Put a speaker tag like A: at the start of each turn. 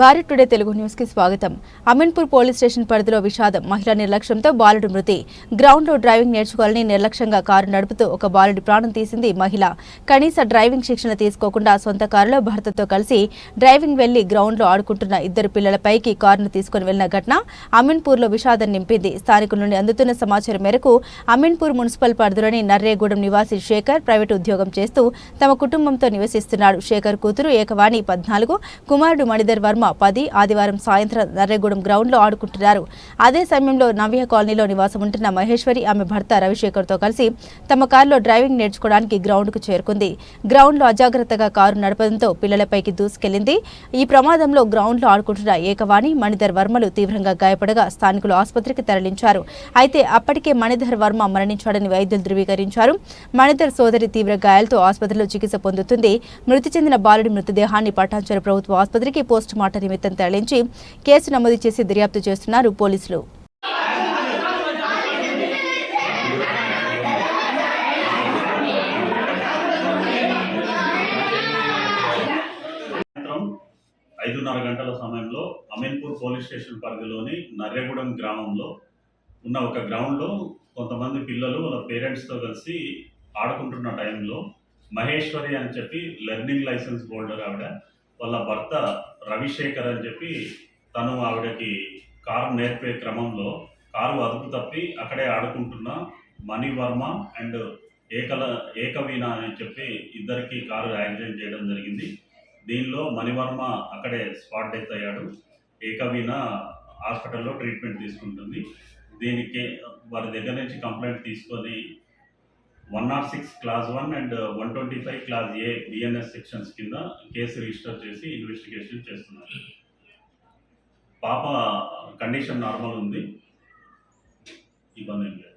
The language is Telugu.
A: భారత్ టుడే తెలుగు న్యూస్కి స్వాగతం. అమీన్పూర్ పోలీస్ స్టేషన్ పరిధిలో విషాదం మహిళ నిర్లక్ష్యంతో బాలుడు మృతి. గ్రౌండ్లో డ్రైవింగ్ నేర్చుకోవాలని నిర్లక్ష్యంగా కారు నడుపుతూ ఒక బాలుడి ప్రాణం తీసింది మహిళ. కనీస డ్రైవింగ్ శిక్షణ తీసుకోకుండా సొంత కారులో భర్తతో కలిసి డ్రైవింగ్ వెళ్ళి గ్రౌండ్లో ఆడుకుంటున్న ఇద్దరు పిల్లలపైకి కారును తీసుకుని వెళ్ళిన ఘటన అమీన్పూర్లో విషాదం నింపింది. స్థానికుల నుండి అందుతున్న సమాచారం మేరకు అమీన్పూర్ మున్సిపల్ పరిధిలోని నర్రేగూడెం నివాసి శేఖర్ ప్రైవేటు ఉద్యోగం చేస్తూ తమ కుటుంబంతో నివసిస్తున్నాడు. శేఖర్ కూతురు ఏకవాణి పద్నాలుగు కుమారుడు మణిధర్ వర్మ పది ఆదివారం సాయంత్రం నర్రేగూడెం గ్రౌండ్లో ఆడుకుంటున్నారు. అదే సమయంలో నవ్య కాలనీలో నివాసం ఉంటున్న మహేశ్వరి ఆమె భర్త రవిశేఖర్తో కలిసి తమ కారులో డ్రైవింగ్ నేర్చుకోవడానికి గ్రౌండ్కు చేరుకుంది. గ్రౌండ్లో అజాగ్రత్తగా కారు నడపడంతో పిల్లలపైకి దూసుకెళ్ళింది ఈ ప్రమాదంలో గ్రౌండ్లో ఆడుకుంటున్న ఏకవాణి మణిధర్ వర్మలు తీవ్రంగా గాయపడగా స్థానికులు ఆసుపత్రికి తరలించారు. అయితే అప్పటికే మణిధర్ వర్మ మరణించాడని వైద్యులు ధృవీకరించారు. మణిధర్ సోదరి తీవ్ర గాయాలతో ఆసుపత్రిలో చికిత్స పొందుతుంది. మృతి చెందిన బాలుడి మృతదేహాన్ని పటాన్చెరు ప్రభుత్వ ఆసుపత్రికి పోస్ట్ మార్టం నిమిత్తం తరలించి కేసు నమోదు చేసి దర్యాప్తు చేస్తున్నారు పోలీసులు.
B: ఐదున్నర గంటల సమయంలో అమీన్పూర్ పోలీస్ స్టేషన్ పరిధిలోని నర్రెగూడెం గ్రామంలో ఉన్న ఒక గ్రౌండ్లో కొంతమంది పిల్లలు వాళ్ళ పేరెంట్స్తో కలిసి ఆడుకుంటున్న టైంలో మహేశ్వరి అని చెప్పి లెర్నింగ్ లైసెన్స్ హోల్డర్ ఆవిడ వాళ్ళ భర్త రవిశేఖర్ అని చెప్పి తను ఆవిడకి కారు నేర్పే క్రమంలో కారు అదుపు తప్పి అక్కడే ఆడుకుంటున్న మణివర్మ అండ్ ఏకల ఏకవీణ అని చెప్పి ఇద్దరికి కారు యాక్సిడెంట్ చేయడం జరిగింది. దీనిలో మణివర్మ అక్కడే స్పాట్ డెత్ అయ్యాడు. ఏకవీణ హాస్పిటల్లో ట్రీట్మెంట్ తీసుకుంటుంది. దీనికి వారి దగ్గర నుంచి కంప్లైంట్ తీసుకొని one not six clause one and one twenty five clause A BNS sections కింద కేసు రిజిస్టర్ చేసి ఇన్వెస్టిగేషన్ చేస్తున్నారు. పాప కండిషన్ నార్మల్ ఉంది. ఇబ్బంది ఏం లేదు.